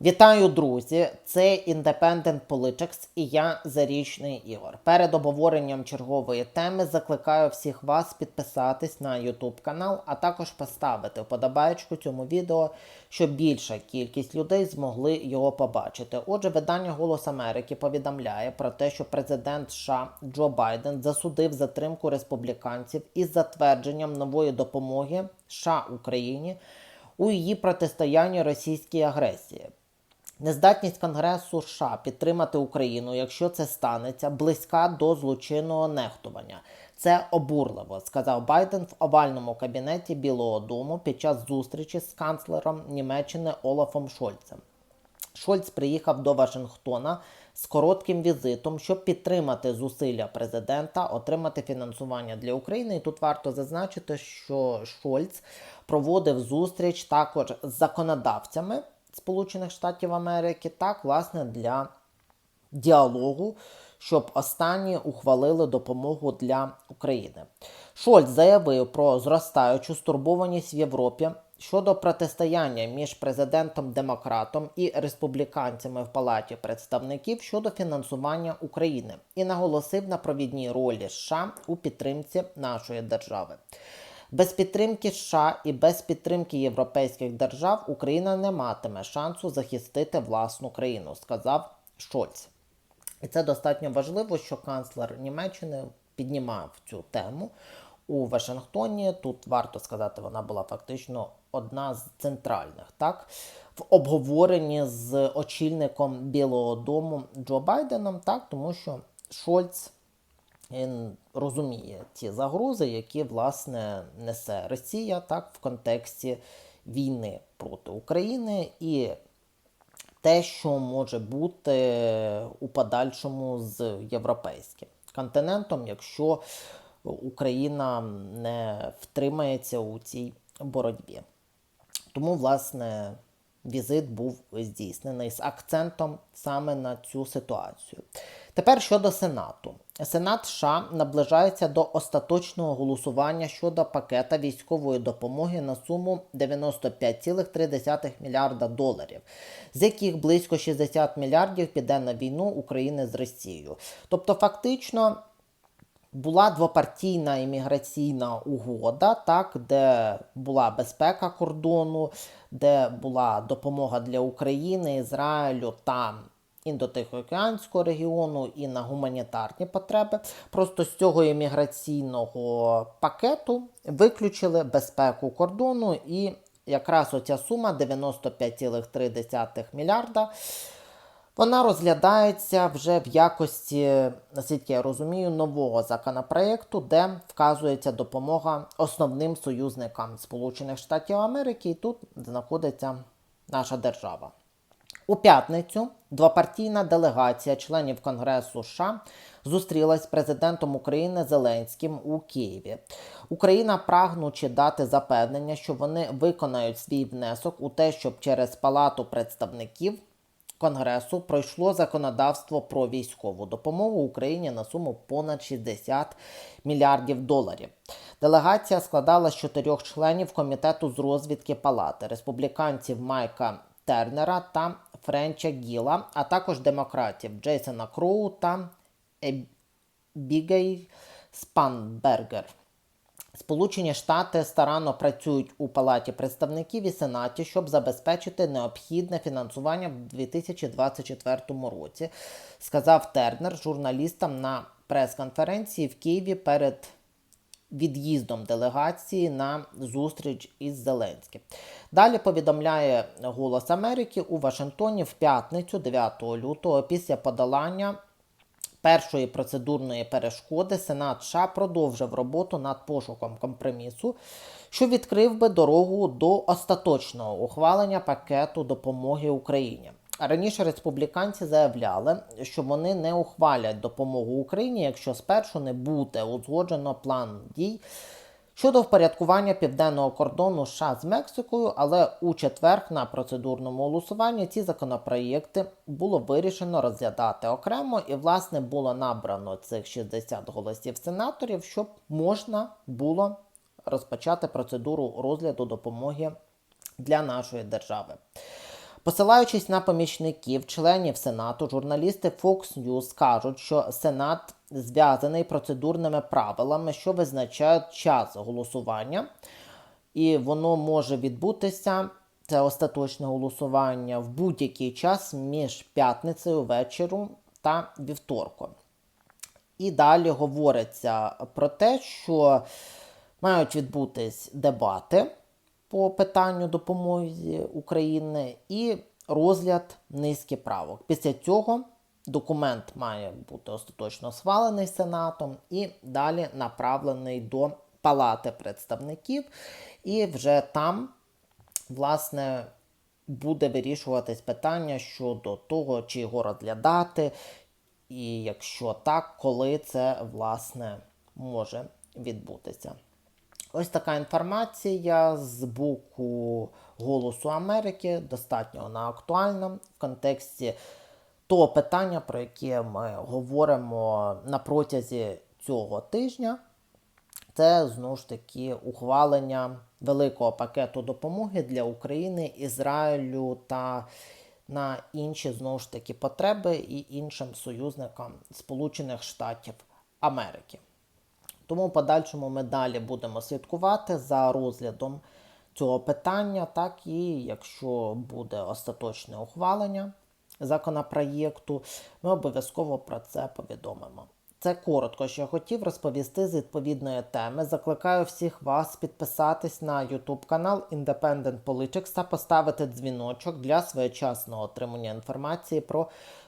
Вітаю, друзі! Це Independent Politics і я Зарічний Ігор. Перед обговоренням чергової теми закликаю всіх вас підписатись на YouTube канал, а також поставити вподобаєчку цьому відео, щоб більша кількість людей змогли його побачити. Отже, видання Голос Америки повідомляє про те, що президент США Джо Байден засудив затримку республіканців із затвердженням нової допомоги США Україні у її протистоянні російській агресії. Нездатність Конгресу США підтримати Україну, якщо це станеться, близька до злочинного нехтування. Це обурливо, сказав Байден в овальному кабінеті Білого Дому під час зустрічі з канцлером Німеччини Олафом Шольцем. Шольц приїхав до Вашингтона з коротким візитом, щоб підтримати зусилля президента, отримати фінансування для України. І тут варто зазначити, що Шольц проводив зустріч також з законодавцями Сполучених Штатів Америки, так, власне, для діалогу, щоб останні ухвалили допомогу для України. Шольц заявив про зростаючу стурбованість в Європі щодо протистояння між президентом-демократом і республіканцями в Палаті представників щодо фінансування України і наголосив на провідній ролі США у підтримці нашої держави. Без підтримки США і без підтримки європейських держав Україна не матиме шансу захистити власну країну, сказав Шольц. І це достатньо важливо, що канцлер Німеччини піднімав цю тему у Вашингтоні. Тут варто сказати, вона була фактично одна з центральних, так, в обговоренні з очільником Білого Дому Джо Байденом, так, тому що Шольц. Він розуміє ті загрози, які власне несе Росія так в контексті війни проти України, і те, що може бути у подальшому з європейським континентом, якщо Україна не втримається у цій боротьбі. Тому, власне, візит був здійснений з акцентом саме на цю ситуацію. Тепер щодо Сенату. Сенат США наближається до остаточного голосування щодо пакета військової допомоги на суму 95,3 мільярда доларів, з яких близько 60 мільярдів піде на війну України з Росією. Тобто, фактично. Була двопартійна імміграційна угода, так, де була безпека кордону, де була допомога для України, Ізраїлю та індотихоокеанського регіону і на гуманітарні потреби. Просто з цього імміграційного пакету виключили безпеку кордону, і якраз оця сума 95,3 мільярда. Вона розглядається вже в якості, наскільки я розумію, нового законопроекту, де вказується допомога основним союзникам Сполучених Штатів Америки, і тут знаходиться наша держава. У п'ятницю двопартійна делегація членів Конгресу США зустрілась з президентом України Зеленським у Києві. Україна, прагнучи дати запевнення, що вони виконають свій внесок у те, щоб через Палату представників. Конгресу пройшло законодавство про військову допомогу Україні на суму понад 60 мільярдів доларів. Делегація складала з чотирьох членів комітету з розвідки палати республіканців Майка Тернера та Френча Гіла, а також демократів Джейсона Кроу та Бігей Спанбергер. Сполучені Штати старанно працюють у Палаті представників і Сенаті, щоб забезпечити необхідне фінансування в 2024 році, сказав Тернер журналістам на прес-конференції в Києві перед від'їздом делегації на зустріч із Зеленським. Далі повідомляє Голос Америки у Вашингтоні в п'ятницю, 9 лютого, після подолання першої процедурної перешкоди Сенат США продовжив роботу над пошуком компромісу, що відкрив би дорогу до остаточного ухвалення пакету допомоги Україні. Раніше республіканці заявляли, що вони не ухвалять допомогу Україні, якщо спершу не буде узгоджено план дій щодо впорядкування південного кордону США з Мексикою, але у четвер на процедурному голосуванні ці законопроєкти було вирішено розглядати окремо, і, власне, було набрано цих 60 голосів сенаторів, щоб можна було розпочати процедуру розгляду допомоги для нашої держави. Посилаючись на помічників членів Сенату, журналісти Fox News кажуть, що Сенат зв'язаний процедурними правилами, що визначають час голосування, і воно може відбутися. Це остаточне голосування в будь-який час між п'ятницею вечором та вівторком. І далі говориться про те, що мають відбутись дебати по питанню допомоги України і розгляд низки правок. Після цього документ має бути остаточно схвалений Сенатом і далі направлений до Палати представників, і вже там, власне, буде вирішуватись питання щодо того, чи його розглядати, і якщо так, коли це власне може відбутися. Ось така інформація з боку Голосу Америки, достатньо вона актуальна в контексті того питання, про яке ми говоримо на протязі цього тижня. Це знову ж таки ухвалення великого пакету допомоги для України, Ізраїлю та на інші знову ж таки потреби і іншим союзникам Сполучених Штатів Америки. Тому в подальшому ми далі будемо слідкувати за розглядом цього питання, так і якщо буде остаточне ухвалення законопроєкту, ми обов'язково про це повідомимо. Це коротко, що я хотів розповісти з відповідної теми. Закликаю всіх вас підписатись на YouTube канал Independent Politics та поставити дзвіночок для своєчасного отримання інформації про